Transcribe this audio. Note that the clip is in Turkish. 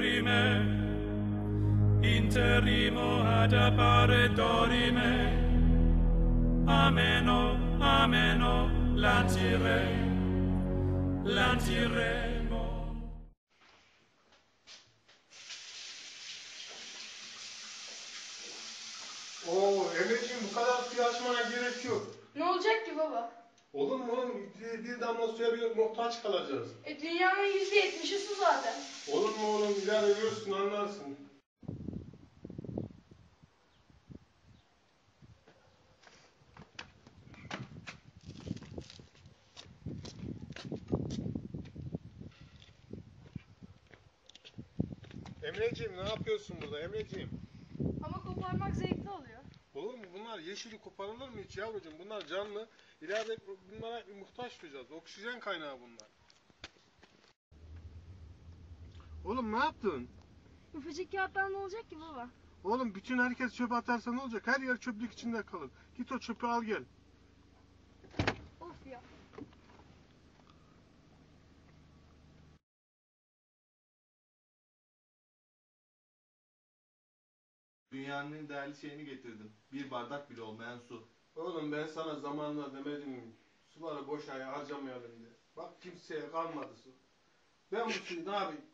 dorime, interimo ad appare dorime. Ameno, ameno, lancire, lanciremo. Oo Emre'ciğim bu kadar suyu açmana gerek yok. Ne olacak ki baba? Olur mu oğlum? Bir, bir damla suya bir muhtaç kalacağız. E dünyanın yüzde yetmişi su zaten. Olur mu oğlum? İleride görürsün anlarsın. Emreciğim ne yapıyorsun burada Emreciğim? Ama koparmak zevkli. Olur? Bunlar yeşili koparılır mı hiç yavrucuğum? Bunlar canlı. İleride bunlara muhtaç duyacağız. Oksijen kaynağı bunlar. Oğlum ne yaptın? Ufacık kağıttan ne olacak ki baba? Oğlum bütün herkes çöpe atarsa ne olacak? Her yer çöplük içinde kalır. Git o çöpü al gel. Of ya. Dünyanın en değerli şeyini getirdim. Bir bardak bile olmayan su. Oğlum ben sana zamanında demedim mi? Suları boşa harcamayalım diye. Bak kimseye kalmadı su. Ben bu suyu ne yapayım?